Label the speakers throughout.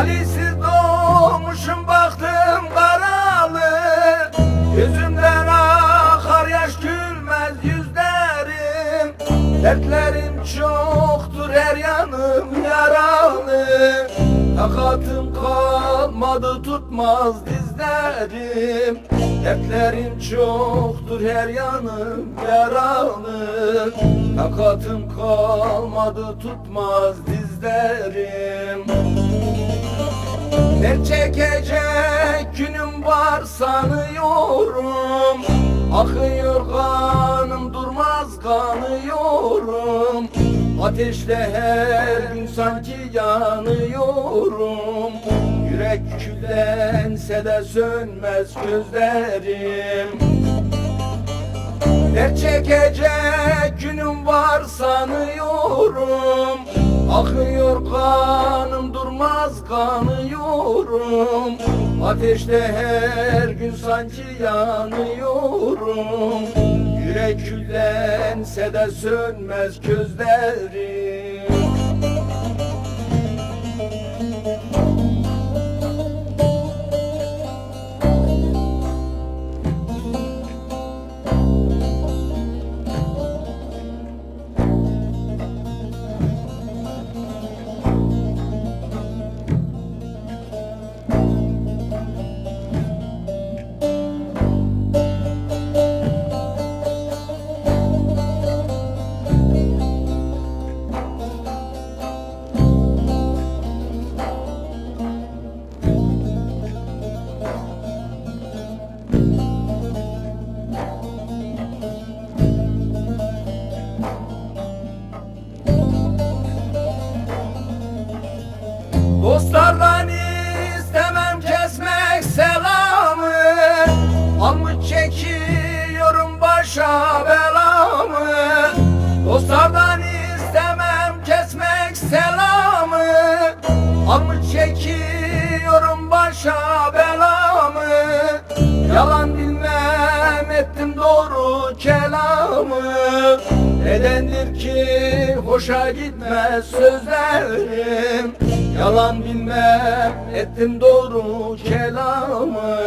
Speaker 1: Talihsiz doğmuşum baktım karalı. Gözümden akar yaş gülmez yüzlerim. Dertlerim çoktur her yanım yaralı. Takatım kalmadı tutmaz dizlerim. Dertlerim çoktur her yanım yaralı. Takatım kalmadı tutmaz dizlerim ne çekecek günüm var sanıyorum. Akıyor kanım durmaz kanıyorum. Ateşle her gün sanki yanıyorum. Yürek küllense de sönmez gözlerim. Dert çekecek günüm var sanıyorum Akıyor kanım durmaz kanıyorum. Ateşte her gün sanki yanıyorum. Yürek küllense de sönmez gözlerim kelamı. Nedendir ki hoşa gitmez sözlerim. Yalan bilmem ettim doğru kelamı.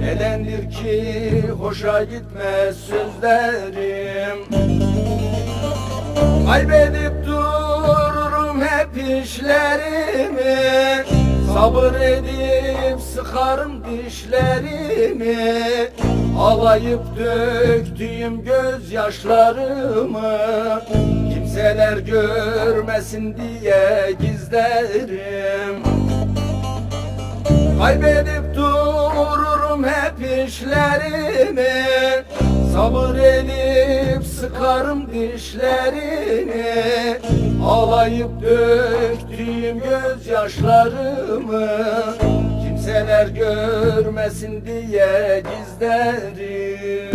Speaker 1: Nedendir ki hoşa gitmez sözlerim. Kaybedip dururum hep işlerimi. Sabır edip sıkarım dişlerimi Alayıp döktüğüm gözyaşlarımı Kimseler görmesin diye gizlerim. Kaybedip dururum hep işlerimi Sabır edip sıkarım dişlerini. Ağlayıp döktüğüm gözyaşlarımı Kimseler görmesin diye gizlerim